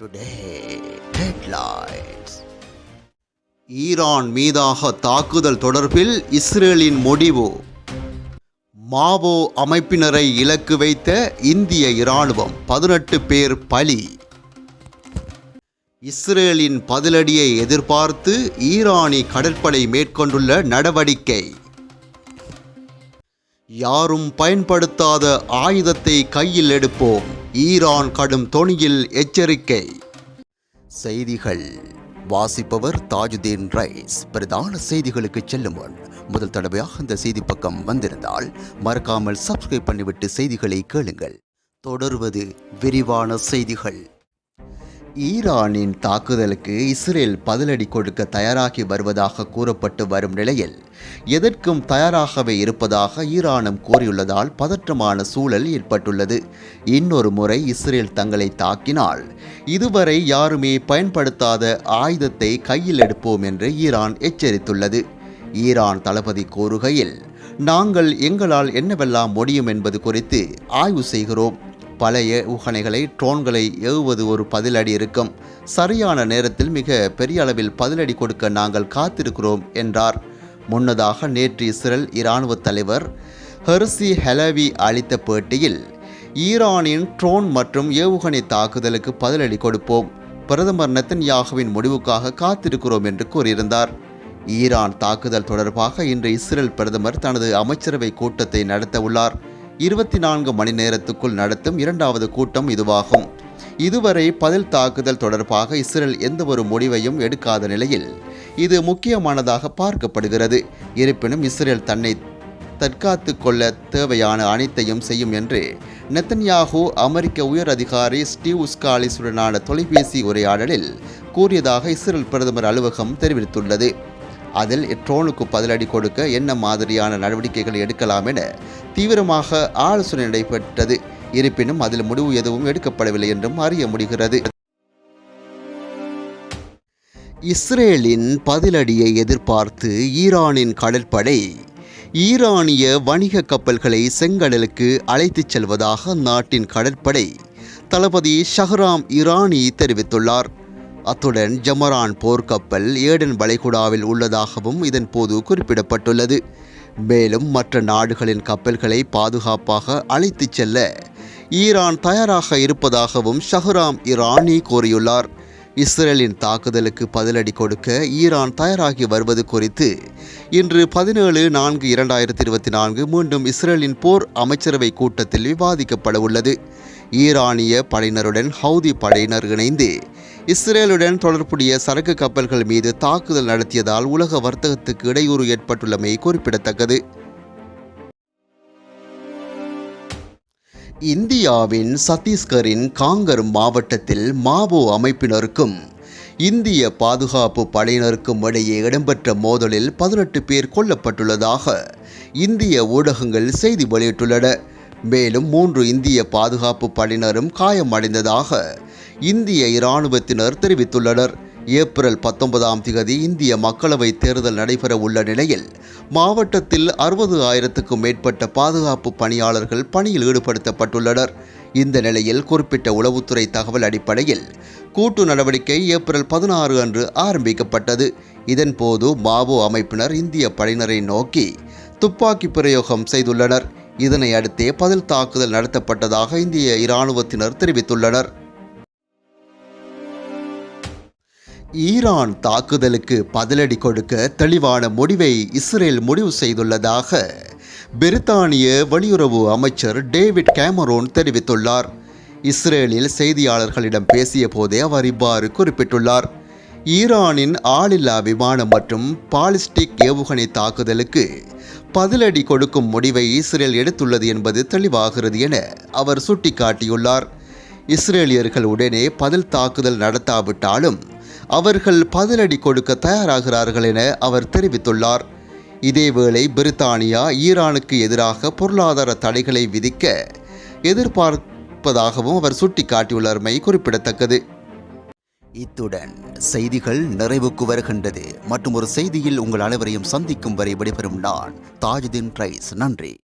Today, Iran மீதாக தாக்குதல் தொடர்பில் இஸ்ரேலின் முடிவு. மாவோ அமைப்பினரை இலக்கு வைத்த இந்திய இராணுவம் பதினெட்டு பேர் பலி. இஸ்ரேலின் பதிலடியை எதிர்பார்த்து ஈரானி கடற்படை மேற்கொண்டுள்ள நடவடிக்கை. யாரும் பயன்படுத்தாத ஆயுதத்தை கையில் எடுப்போம். ஈரான் கடும் தொனியில் எச்சரிக்கை. செய்திகள். வாசிப்பவர் தாஜுதீன் ரைஸ். பிரதான செய்திகளுக்கு செல்லும் முன் முதல் தடவையாக இந்த செய்தி பக்கம் வந்திருந்தால் மறக்காமல் சப்ஸ்கிரைப் பண்ணிவிட்டு செய்திகளை கேளுங்கள். தொடர்வது விரிவான செய்திகள். ஈரானின் தாக்குதலுக்கு இஸ்ரேல் பதிலடி கொடுக்க தயாராகி வருவதாக கூறப்பட்டு வரும் நிலையில் எதற்கும் தயாராகவே இருப்பதாக ஈரானும் கூறியுள்ளதால் பதற்றமான சூழல் ஏற்பட்டுள்ளது. இன்னொரு முறை இஸ்ரேல் தங்களை தாக்கினால் இதுவரை யாருமே பயன்படுத்தாத ஆயுதத்தை கையில் எடுப்போம் என்று ஈரான் எச்சரித்துள்ளது. ஈரான் தளபதி கூறுகையில் நாங்கள் எங்களால் என்னவெல்லாம் முடியும் என்பது குறித்து ஆய்வு செய்கிறோம். பல ஏவுகணைகளை ட்ரோன்களை ஏவுவது ஒரு பதிலடி இருக்கும். சரியான நேரத்தில் மிக பெரிய அளவில் பதிலடி கொடுக்க நாங்கள் காத்திருக்கிறோம் என்றார். முன்னதாக நேற்று இஸ்ரேல் இராணுவ தலைவர் ஹெர்சி ஹெலவி அளித்த பேட்டியில் ஈரானின் ட்ரோன் மற்றும் ஏவுகணை தாக்குதலுக்கு பதிலடி கொடுப்போம். பிரதமர் நெத்தன்யாகுவின் முடிவுக்காக காத்திருக்கிறோம் என்று கூறியிருந்தார். ஈரான் தாக்குதல் தொடர்பாக இன்று இஸ்ரேல் பிரதமர் தனது அமைச்சரவை கூட்டத்தை நடத்த உள்ளார். இருபத்தி நான்கு மணி நேரத்துக்குள் நடத்தும் இரண்டாவது கூட்டம் இதுவாகும். இதுவரை பதில் தாக்குதல் தொடர்பாக இஸ்ரேல் எந்த ஒரு முடிவையும் எடுக்காத நிலையில் இது முக்கியமானதாக பார்க்கப்படுகிறது. இருப்பினும் இஸ்ரேல் தன்னை தற்காத்து கொள்ள தேவையான அனைத்தையும் செய்யும் என்று நெத்தன்யாகு அமெரிக்க உயர் அதிகாரி ஸ்டீவ் உஸ்காலிஸுடனான தொலைபேசி உரையாடலில் கூறியதாக இஸ்ரேல் பிரதமர் அலுவலகம் தெரிவித்துள்ளது. அதில் ட்ரோனுக்கு பதிலடி கொடுக்க என்ன மாதிரியான நடவடிக்கைகள் எடுக்கலாம் என தீவிரமாக ஆலோசனை நடைபெற்றது. இருப்பினும் அதில் முடிவு எதுவும் எடுக்கப்படவில்லை என்றும் அறிய முடிகிறது. இஸ்ரேலின் பதிலடியை எதிர்பார்த்து ஈரானின் கடற்படை ஈரானிய வணிக கப்பல்களை செங்கடலுக்கு அழைத்துச் செல்வதாக நாட்டின் கடற்படை தளபதி ஷஹ்ராம் இரானி தெரிவித்துள்ளார். அத்துடன் ஜமரான் போர்க்கப்பல் ஏடன் வளைகுடாவில் உள்ளதாகவும் இதன் போது குறிப்பிடப்பட்டுள்ளது. மேலும் மற்ற நாடுகளின் கப்பல்களை பாதுகாப்பாக அழைத்துச் செல்ல ஈரான் தயாராக இருப்பதாகவும் ஷஹ்ராம் இரானி கூறியுள்ளார். இஸ்ரேலின் தாக்குதலுக்கு பதிலடி கொடுக்க ஈரான் தயாராகி வருவது குறித்து இன்று பதினேழு நான்கு இரண்டாயிரத்தி இருபத்தி நான்கு மீண்டும் இஸ்ரேலின் போர் அமைச்சரவை கூட்டத்தில் விவாதிக்கப்பட உள்ளது ஈரானிய படையினருடன் ஹவுதி படையினர் இணைந்து இஸ்ரேலுடன் தொடர்புடைய சரக்கு கப்பல்கள் மீது தாக்குதல் நடத்தியதால் உலக வர்த்தகத்துக்கு இடையூறு ஏற்பட்டுள்ளமை குறிப்பிடத்தக்கது. இந்தியாவின் சத்தீஸ்கரின் காங்கர் மாவட்டத்தில் மாவோ அமைப்பினருக்கும் இந்திய பாதுகாப்பு படையினருக்கும் இடையே இடம்பெற்ற மோதலில் பதினெட்டு பேர் கொல்லப்பட்டுள்ளதாக இந்திய ஊடகங்கள் செய்தி வெளியிட்டுள்ளன. மேலும் மூன்று இந்திய பாதுகாப்பு படையினரும் காயமடைந்ததாக இந்திய இராணுவத்தினர் தெரிவித்துள்ளனர். ஏப்ரல் பத்தொன்பதாம் திகதி இந்திய மக்களவை தேர்தல் நடைபெற உள்ள நிலையில் மாவட்டத்தில் அறுபது ஆயிரத்துக்கும் மேற்பட்ட பாதுகாப்பு பணியாளர்கள் பணியில் ஈடுபடுத்தப்பட்டுள்ளனர். இந்த நிலையில் குறிப்பிட்ட உளவுத்துறை தகவல் அடிப்படையில் கூட்டு நடவடிக்கை ஏப்ரல் பதினாறு அன்று ஆரம்பிக்கப்பட்டது. இதன்போது மாவோ அமைப்பினர் இந்திய படையினரை நோக்கி துப்பாக்கி பிரயோகம் செய்துள்ளனர். இதனை அடுத்தே பதில் தாக்குதல் நடத்தப்பட்டதாக இந்திய இராணுவத்தினர் தெரிவித்துள்ளனர். ஈரான் தாக்குதலுக்கு பதிலடி கொடுக்க தெளிவான முடிவை இஸ்ரேல் முடிவு செய்துள்ளதாக பிரித்தானிய வெளியுறவு அமைச்சர் டேவிட் கேமரோன் தெரிவித்துள்ளார். இஸ்ரேலில் செய்தியாளர்களிடம் பேசிய போதே அவர் இவ்வாறு குறிப்பிட்டுள்ளார். ஈரானின் ஆளில்லா விமானம் மற்றும் பாலிஸ்டிக் ஏவுகணை தாக்குதலுக்கு பதிலடி கொடுக்கும் முடிவை இஸ்ரேல் எடுத்துள்ளது என்பது தெளிவாகிறது என அவர் சுட்டிக்காட்டியுள்ளார். இஸ்ரேலியர்கள் உடனே பதில் தாக்குதல் நடத்தாவிட்டாலும் அவர்கள் பதிலடி கொடுக்க தயாராகிறார்கள் என அவர் தெரிவித்துள்ளார். இதேவேளை பிரித்தானியா ஈரானுக்கு எதிராக பொருளாதார தடைகளை விதிக்க எதிர்பார்ப்பதாகவும் அவர் சுட்டிக்காட்டியுள்ளமை குறிப்பிடத்தக்கது. இத்துடன் செய்திகள் நிறைவுக்கு வருகின்றது. மற்றும் ஒரு செய்தியில் உங்கள் அனைவரையும் சந்திக்கும் வரை விடைபெறும் நான் தாஜுதீன் ரைஸ் நன்றி.